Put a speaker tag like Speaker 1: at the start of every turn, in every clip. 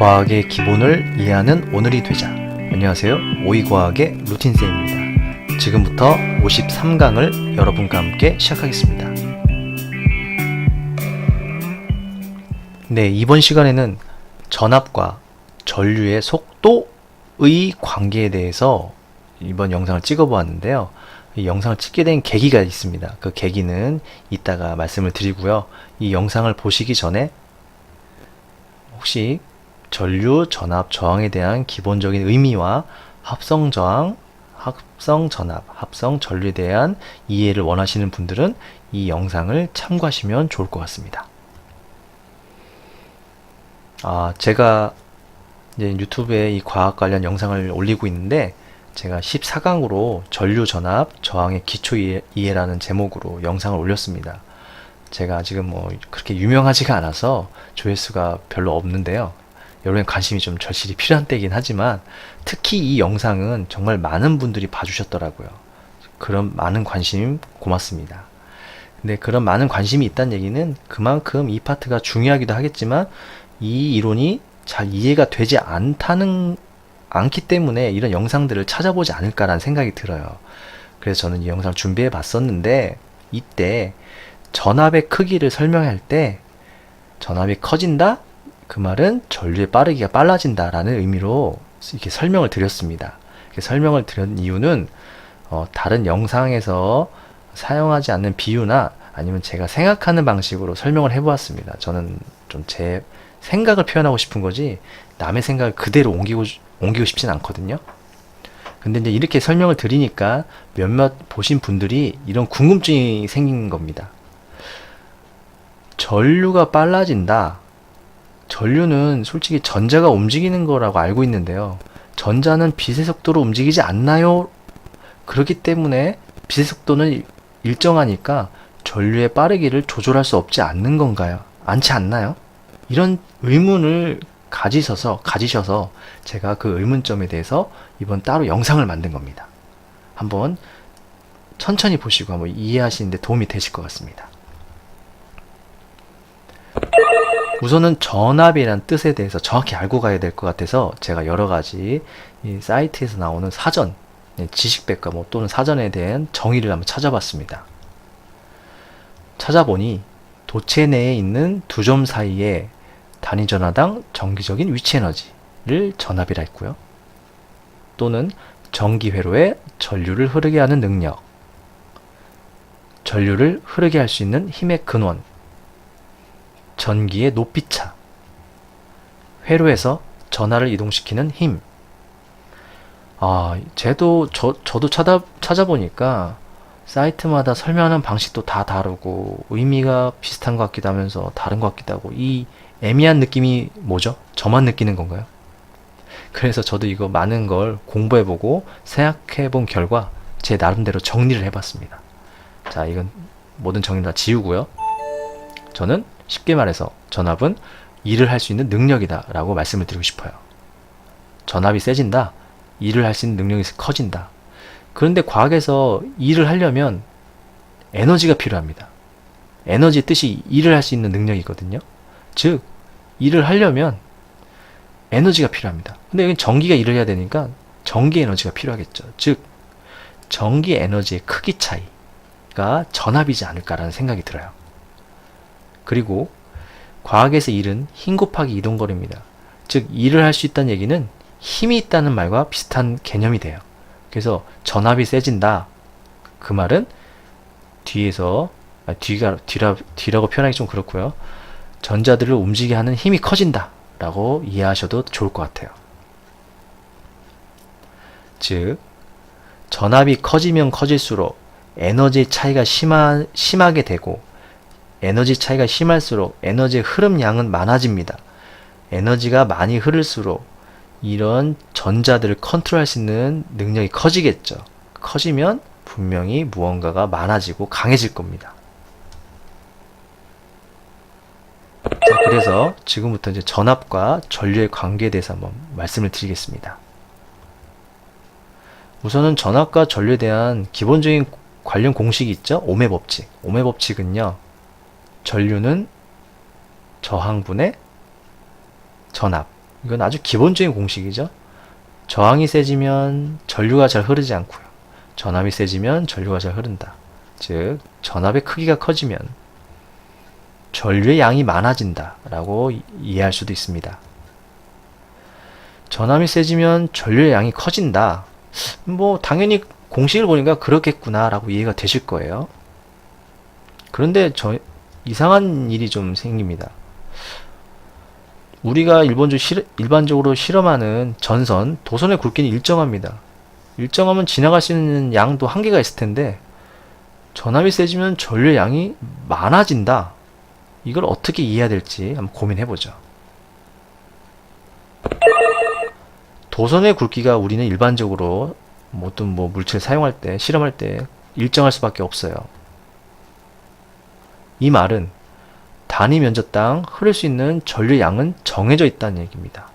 Speaker 1: 과학의 기본을 이해하는 오늘이 되자. 안녕하세요. 오이과학의 루틴쌤입니다. 지금부터 53강을 여러분과 함께 시작하겠습니다. 네, 이번 시간에는 전압과 전류의 속도의 관계에 대해서 이번 영상을 찍어 보았는데요. 이 영상을 찍게 된 계기가 있습니다. 그 계기는 이따가 말씀을 드리고요. 이 영상을 보시기 전에 혹시 전류 전압 저항에 대한 기본적인 의미와 합성 저항, 합성 전압, 합성 전류에 대한 이해를 원하시는 분들은 이 영상을 참고하시면 좋을 것 같습니다. 아, 제가 이제 유튜브에 이 과학 관련 영상을 올리고 있는데 제가 14강으로 전류 전압 저항의 기초 이해, 이해라는 제목으로 영상을 올렸습니다. 제가 지금 뭐 그렇게 유명하지가 않아서 조회수가 별로 없는데요. 여러분의 관심이 좀 절실히 필요한 때이긴 하지만 특히 이 영상은 정말 많은 분들이 봐주셨더라고요. 그런 많은 관심 고맙습니다. 근데 그런 많은 관심이 있다는 얘기는 그만큼 이 파트가 중요하기도 하겠지만 이 이론이 잘 이해가 되지 않다는 않기 때문에 이런 영상들을 찾아보지 않을까라는 생각이 들어요. 그래서 저는 이 영상을 준비해 봤었는데 이때 전압의 크기를 설명할 때 전압이 커진다? 그 말은 전류의 빠르기가 빨라진다라는 의미로 이렇게 설명을 드렸습니다. 이렇게 설명을 드린 이유는 어, 다른 영상에서 사용하지 않는 비유나 아니면 제가 생각하는 방식으로 설명을 해보았습니다. 저는 좀 제 생각을 표현하고 싶은 거지 남의 생각을 그대로 옮기고 옮기고 싶진 않거든요. 근데 이제 이렇게 설명을 드리니까 몇몇 보신 분들이 이런 궁금증이 생긴 겁니다. 전류가 빨라진다. 전류는 솔직히 전자가 움직이는 거라고 알고 있는데요. 전자는 빛의 속도로 움직이지 않나요? 그렇기 때문에 빛의 속도는 일정하니까 전류의 빠르기를 조절할 수 없지 않는 건가요? 않지 않나요? 이런 의문을 가지셔서 가지셔서 제가 그 의문점에 대해서 이번 따로 영상을 만든 겁니다. 한번 천천히 보시고 한번 이해하시는데 도움이 되실 것 같습니다. 우선은 전압이라는 뜻에 대해서 정확히 알고 가야 될 것 같아서 제가 여러 가지 이 사이트에서 나오는 사전, 예, 지식백과 뭐 또는 사전에 대한 정의를 한번 찾아봤습니다. 찾아보니 도체 내에 있는 두 점 사이에 단위 전하당 정기적인 위치 에너지를 전압이라 했고요. 또는 전기 회로에 전류를 흐르게 하는 능력, 전류를 흐르게 할 수 있는 힘의 근원, 전기의 높이차, 회로에서 전하를 이동시키는 힘. 아, 쟤도 저 저도 찾아 찾아보니까 사이트마다 설명하는 방식도 다 다르고 의미가 비슷한 것 같기도 하면서 다른 것 같기도 하고 이 애매한 느낌이 뭐죠? 저만 느끼는 건가요? 그래서 저도 이거 많은 걸 공부해보고 생각해본 결과 제 나름대로 정리를 해봤습니다. 자, 이건 모든 정리 다 지우고요. 저는 쉽게 말해서 전압은 일을 할 수 있는 능력이다 라고 말씀을 드리고 싶어요. 전압이 세진다. 일을 할 수 있는 능력이 커진다. 그런데 과학에서 일을 하려면 에너지가 필요합니다. 에너지 뜻이 일을 할 수 있는 능력이거든요. 즉, 일을 하려면 에너지가 필요합니다. 근데 여기 전기가 일을 해야 되니까 전기 에너지가 필요하겠죠. 즉, 전기 에너지의 크기 차이가 전압이지 않을까라는 생각이 들어요. 그리고 과학에서 일은 힘 곱하기 이동거리입니다. 즉, 일을 할 수 있다는 얘기는 힘이 있다는 말과 비슷한 개념이 돼요. 그래서 전압이 세진다. 그 말은 뒤에서 아, 뒤가 뒤라 뒤라고 표현하기 좀 그렇고요. 전자들을 움직이게 하는 힘이 커진다라고 이해하셔도 좋을 것 같아요. 즉 전압이 커지면 커질수록 에너지 차이가 심하, 심하게 되고 에너지 차이가 심할수록 에너지의 흐름 양은 많아집니다. 에너지가 많이 흐를수록 이런 전자들을 컨트롤할 수 있는 능력이 커지겠죠. 커지면 분명히 무언가가 많아지고 강해질 겁니다. 자, 그래서 지금부터 이제 전압과 전류의 관계에 대해서 한번 말씀을 드리겠습니다. 우선은 전압과 전류에 대한 기본적인 관련 공식이 있죠. 오메 법칙. 오메 법칙은요. 전류는 저항분의 전압. 이건 아주 기본적인 공식이죠. 저항이 세지면 전류가 잘 흐르지 않고요. 전압이 세지면 전류가 잘 흐른다. 즉, 전압의 크기가 커지면 전류의 양이 많아진다. 라고 이- 이해할 수도 있습니다. 전압이 세지면 전류의 양이 커진다. 뭐, 당연히 공식을 보니까 그렇겠구나. 라고 이해가 되실 거예요. 그런데 저, 이상한 일이 좀 생깁니다. 우리가 일본적 실- 일반적으로 실험하는 전선, 도선의 굵기는 일정합니다. 일정하면 지나갈 수 있는 양도 한계가 있을 텐데, 전압이 세지면 전류의 양이 많아진다. 이걸 어떻게 이해해야 될지 한번 고민해보죠. 도선의 굵기가 우리는 일반적으로 모든 뭐 물체를 사용할 때, 실험할 때 일정할 수밖에 없어요. 이 말은 단위 면적당 흐를 수 있는 전류 양은 정해져 있다는 얘기입니다.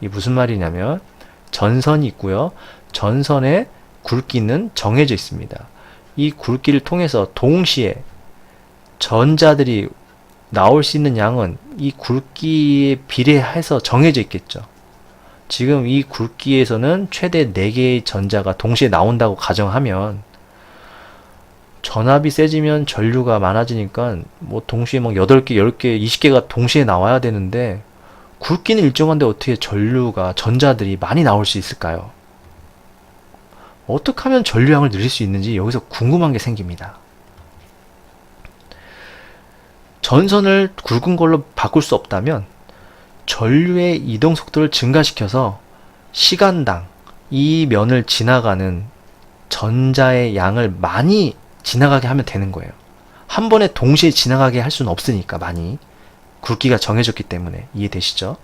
Speaker 1: 이 무슨 말이냐면 전선이 있고요. 전선의 굵기는 정해져 있습니다. 이 굵기를 통해서 동시에 전자들이 나올 수 있는 양은 이 굵기에 비례해서 정해져 있겠죠. 지금 이 굵기에서는 최대 4개의 전자가 동시에 나온다고 가정하면 전압이 세지면 전류가 많아지니까 뭐 동시에 막 8개, 10개, 20개가 동시에 나와야 되는데 굵기는 일정한데 어떻게 전류가 전자들이 많이 나올 수 있을까요? 어떻게 하면 전류량을 늘릴 수 있는지 여기서 궁금한 게 생깁니다. 전선을 굵은 걸로 바꿀 수 없다면 전류의 이동 속도를 증가시켜서 시간당 이 면을 지나가는 전자의 양을 많이 지나가게 하면 되는 거예요. 한 번에 동시에 지나가게 할 수는 없으니까 많이 굵기가 정해졌기 때문에 이해되시죠?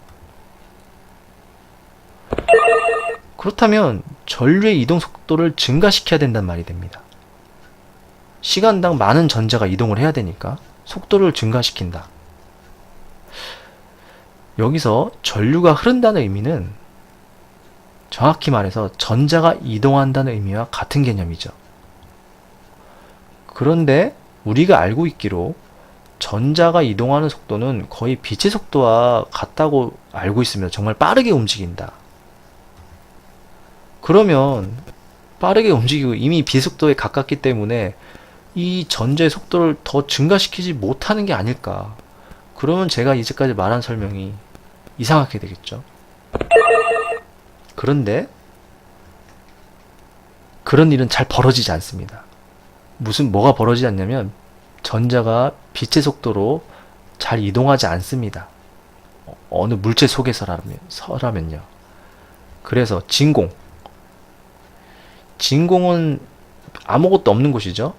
Speaker 1: 그렇다면 전류의 이동 속도를 증가시켜야 된단 말이 됩니다. 시간당 많은 전자가 이동을 해야 되니까 속도를 증가시킨다. 여기서 전류가 흐른다는 의미는 정확히 말해서 전자가 이동한다는 의미와 같은 개념이죠. 그런데 우리가 알고 있기로 전자가 이동하는 속도는 거의 빛의 속도와 같다고 알고 있으면 정말 빠르게 움직인다. 그러면 빠르게 움직이고 이미 비속도에 가깝기 때문에 이 전자의 속도를 더 증가시키지 못하는 게 아닐까. 그러면 제가 이제까지 말한 설명이 이상하게 되겠죠. 그런데 그런 일은 잘 벌어지지 않습니다. 무슨 뭐가 벌어지지 않냐면 전자가 빛의 속도로 잘 이동하지 않습니다. 어, 어느 물체 속에서라면 서라면요. 그래서 진공 진공은 아무것도 없는 곳이죠.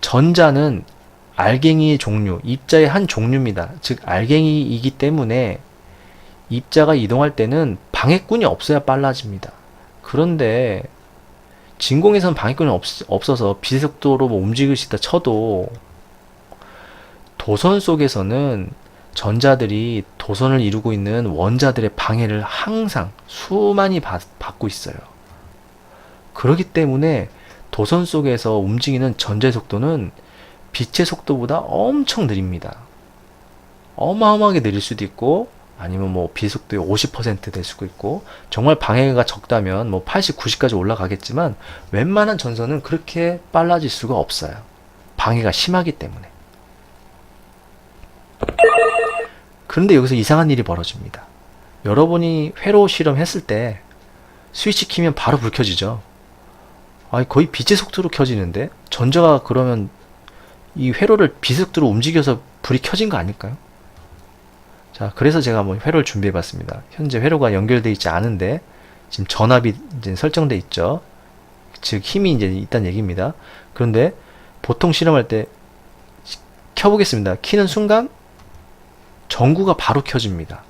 Speaker 1: 전자는 알갱이의 종류, 입자의 한 종류입니다. 즉 알갱이이기 때문에 입자가 이동할 때는 방해꾼이 없어야 빨라집니다. 그런데 진공에선 방해꾼이 없, 없어서 비속도로 뭐 움직일 수 있다 쳐도 도선 속에서는 전자들이 도선을 이루고 있는 원자들의 방해를 항상 수많이 받, 받고 있어요. 그렇기 때문에 도선 속에서 움직이는 전자의 속도는 빛의 속도보다 엄청 느립니다. 어마어마하게 느릴 수도 있고 아니면 뭐 비속도의 50%될 수도 있고 정말 방해가 적다면 뭐 80, 90까지 올라가겠지만 웬만한 전선은 그렇게 빨라질 수가 없어요. 방해가 심하기 때문에. 그런데 여기서 이상한 일이 벌어집니다. 여러분이 회로 실험했을 때 스위치 키면 바로 불 켜지죠. 아니 거의 빛의 속도로 켜지는데 전자가 그러면 이 회로를 비속도로 움직여서 불이 켜진 거 아닐까요? 자, 그래서 제가 한번 회로를 준비해 봤습니다. 현재 회로가 연결되어 있지 않은데 지금 전압이 이제 설정돼 있죠. 즉 힘이 이제 있다는 얘기입니다. 그런데 보통 실험할 때 시- 켜보겠습니다. 키는 순간 전구가 바로 켜집니다.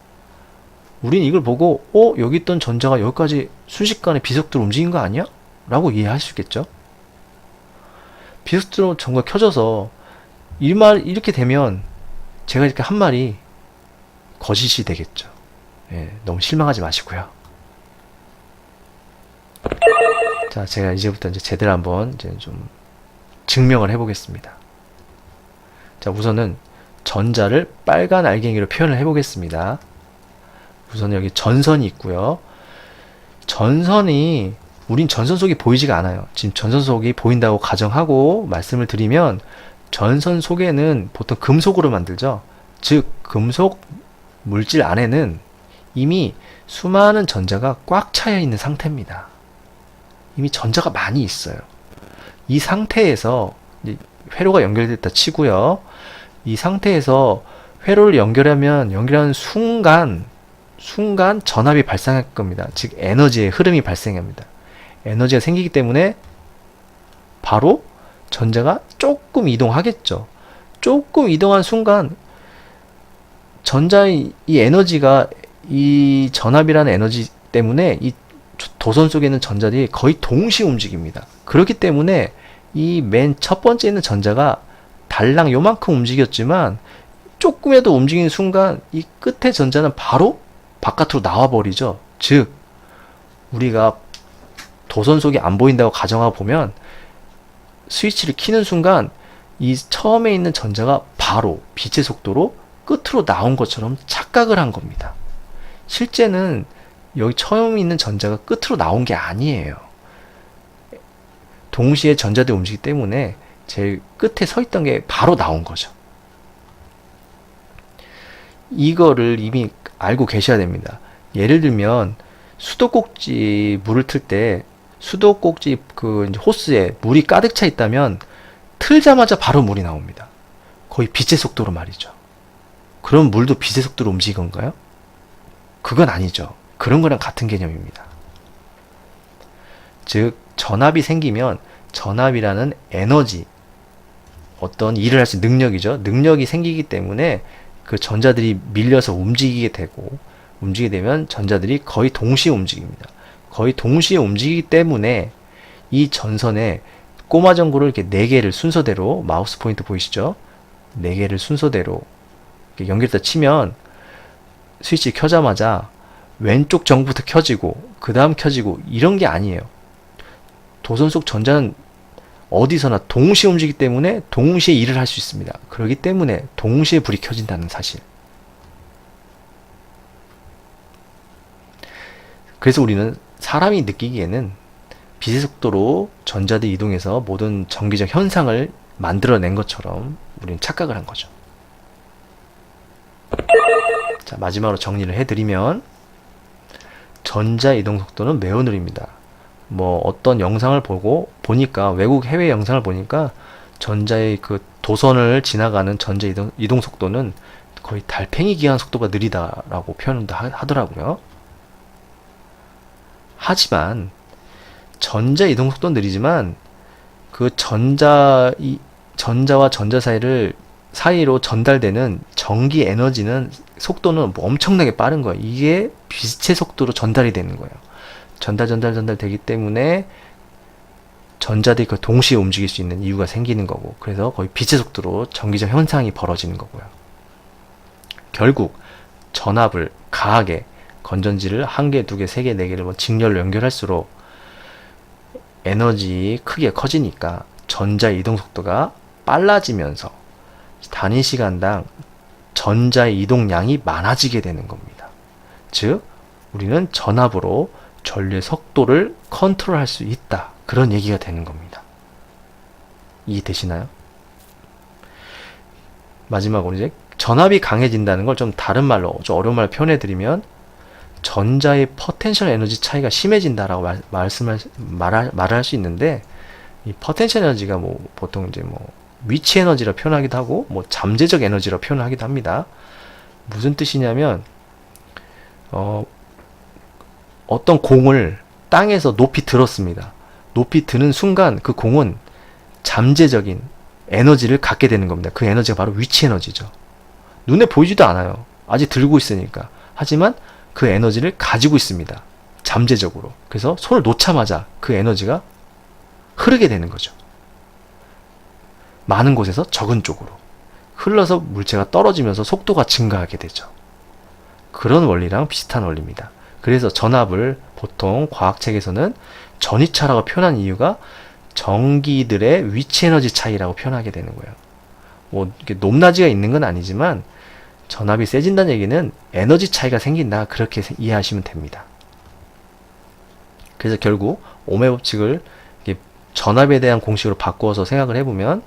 Speaker 1: 우린 이걸 보고 어 여기 있던 전자가 여기까지 순식간에 비속도로 움직인 거 아니야? 라고 이해할 수 있겠죠. 비속도로 전구가 켜져서 이 말 이렇게 되면 제가 이렇게 한 말이 거짓이 되겠죠. 예, 너무 실망하지 마시고요. 자, 제가 이제부터 이제 제대로 한번 이제 좀 증명을 해보겠습니다. 자, 우선은 전자를 빨간 알갱이로 표현을 해보겠습니다. 우선 여기 전선이 있고요. 전선이 우린 전선 속이 보이지가 않아요. 지금 전선 속이 보인다고 가정하고 말씀을 드리면 전선 속에는 보통 금속으로 만들죠. 즉 금속 물질 안에는 이미 수많은 전자가 꽉 차여 있는 상태입니다. 이미 전자가 많이 있어요. 이 상태에서 회로가 연결됐다 치고요. 이 상태에서 회로를 연결하면 연결하는 순간 순간 전압이 발생할 겁니다. 즉 에너지의 흐름이 발생합니다. 에너지가 생기기 때문에 바로 전자가 조금 이동하겠죠. 조금 이동한 순간 전자의 이 에너지가 이 전압이라는 에너지 때문에 이 도선 속에 있는 전자들이 거의 동시에 움직입니다. 그렇기 때문에 이 맨 첫 번째 있는 전자가 달랑 요만큼 움직였지만 조금이라도 움직이는 순간 이 끝에 전자는 바로 바깥으로 나와 버리죠. 즉 우리가 도선 속이 안 보인다고 가정하고 보면 스위치를 키는 순간 이 처음에 있는 전자가 바로 빛의 속도로 끝으로 나온 것처럼 착각을 한 겁니다. 실제는 여기 처음 있는 전자가 끝으로 나온 게 아니에요. 동시에 전자들이 움직이기 때문에 제일 끝에 서 있던 게 바로 나온 거죠. 이거를 이미 알고 계셔야 됩니다. 예를 들면 수도꼭지 물을 틀 때 수도꼭지 그 호스에 물이 가득 차 있다면 틀자마자 바로 물이 나옵니다. 거의 빛의 속도로 말이죠. 그럼 물도 빛의 속도로 움직인 건가요? 그건 아니죠. 그런 거랑 같은 개념입니다. 즉, 전압이 생기면 전압이라는 에너지, 어떤 일을 할 수 있는 능력이죠. 능력이 생기기 때문에 그 전자들이 밀려서 움직이게 되고, 움직이게 되면 전자들이 거의 동시에 움직입니다. 거의 동시에 움직이기 때문에 이 전선에 꼬마 전구를 이렇게 네 개를 순서대로 마우스 포인트 보이시죠? 네 개를 순서대로 이렇게 연결해서 치면 스위치 켜자마자 왼쪽 전구부터 켜지고 그 다음 켜지고 이런 게 아니에요. 도선 속 전자는 어디서나 동시에 움직이기 때문에 동시에 일을 할 수 있습니다. 그렇기 때문에 동시에 불이 켜진다는 사실. 그래서 우리는 사람이 느끼기에는 빛의 속도로 전자들이 이동해서 모든 전기적 현상을 만들어낸 것처럼 우리는 착각을 한 거죠. 자, 마지막으로 정리를 해드리면 전자 이동 속도는 매우 느립니다. 뭐 어떤 영상을 보고 보니까 외국 해외 영상을 보니까 전자의 그 도선을 지나가는 전자 이동, 이동 속도는 거의 달팽이 기한 속도가 느리다라고 표현도 하더라고요. 하지만 전자 이동 속도는 느리지만 그 전자 이 전자와 전자 사이를 사이로 전달되는 전기 에너지는 속도는 뭐 엄청나게 빠른 거예요. 이게 빛의 속도로 전달이 되는 거예요. 전달 전달 전달 되기 때문에 전자들이 그 동시에 움직일 수 있는 이유가 생기는 거고 그래서 거의 빛의 속도로 전기적 현상이 벌어지는 거고요. 결국 전압을 가하게 건전지를 한 개, 두 개, 세 개, 네 개를 뭐 직렬로 연결할수록 에너지 크게 커지니까 전자 이동 속도가 빨라지면서 단위 시간당 전자의 이동량이 많아지게 되는 겁니다. 즉, 우리는 전압으로 전류의 속도를 컨트롤할 수 있다. 그런 얘기가 되는 겁니다. 이해되시나요? 마지막으로 이제 전압이 강해진다는 걸 좀 다른 말로, 좀 어려운 말로 표현해 드리면 전자의 포텐셜 에너지 차이가 심해진다라고 말, 말씀을 말할, 말할 수 있는데 이 포텐셜 에너지가 뭐 보통 이제 뭐 위치 에너지라 표현하기도 하고 뭐 잠재적 에너지라 표현하기도 합니다. 무슨 뜻이냐면 어 어떤 공을 땅에서 높이 들었습니다. 높이 드는 순간 그 공은 잠재적인 에너지를 갖게 되는 겁니다. 그 에너지가 바로 위치 에너지죠. 눈에 보이지도 않아요. 아직 들고 있으니까. 하지만 그 에너지를 가지고 있습니다. 잠재적으로. 그래서 손을 놓자마자 그 에너지가 흐르게 되는 거죠. 많은 곳에서 적은 쪽으로. 흘러서 물체가 떨어지면서 속도가 증가하게 되죠. 그런 원리랑 비슷한 원리입니다. 그래서 전압을 보통 과학책에서는 전위차라고 표현한 이유가 전기들의 위치 에너지 차이라고 표현하게 되는 거예요. 뭐 높낮이가 있는 건 아니지만 전압이 세진다는 얘기는 에너지 차이가 생긴다. 그렇게 세- 이해하시면 됩니다. 그래서 결국 오메 법칙을 전압에 대한 공식으로 바꾸어서 생각을 해보면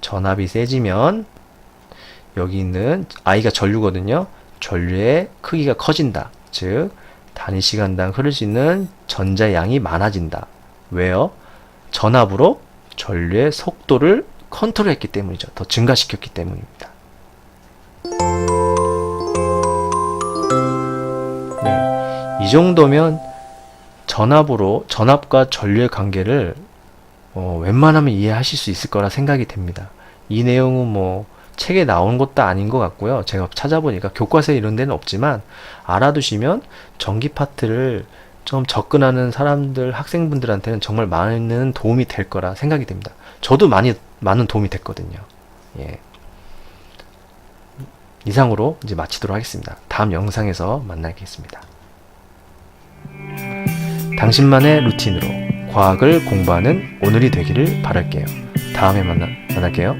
Speaker 1: 전압이 세지면 여기 있는 I가 전류거든요. 전류의 크기가 커진다. 즉 단위 시간당 흐를 수 있는 전자의 양이 많아진다. 왜요? 전압으로 전류의 속도를 컨트롤했기 때문이죠. 더 증가시켰기 때문입니다. 네, 이 정도면 전압으로 전압과 전류의 관계를 어, 웬만하면 이해하실 수 있을 거라 생각이 됩니다. 이 내용은 뭐 책에 나온 것도 아닌 것 같고요. 제가 찾아보니까 교과서에 이런 데는 없지만 알아두시면 전기 파트를 좀 접근하는 사람들, 학생분들한테는 정말 많은 도움이 될 거라 생각이 됩니다. 저도 많이, 많은 도움이 됐거든요. 예. 이상으로 이제 마치도록 하겠습니다. 다음 영상에서 만나겠습니다. 당신만의 루틴으로 과학을 공부하는 오늘이 되기를 바랄게요. 다음에 만나, 만날게요.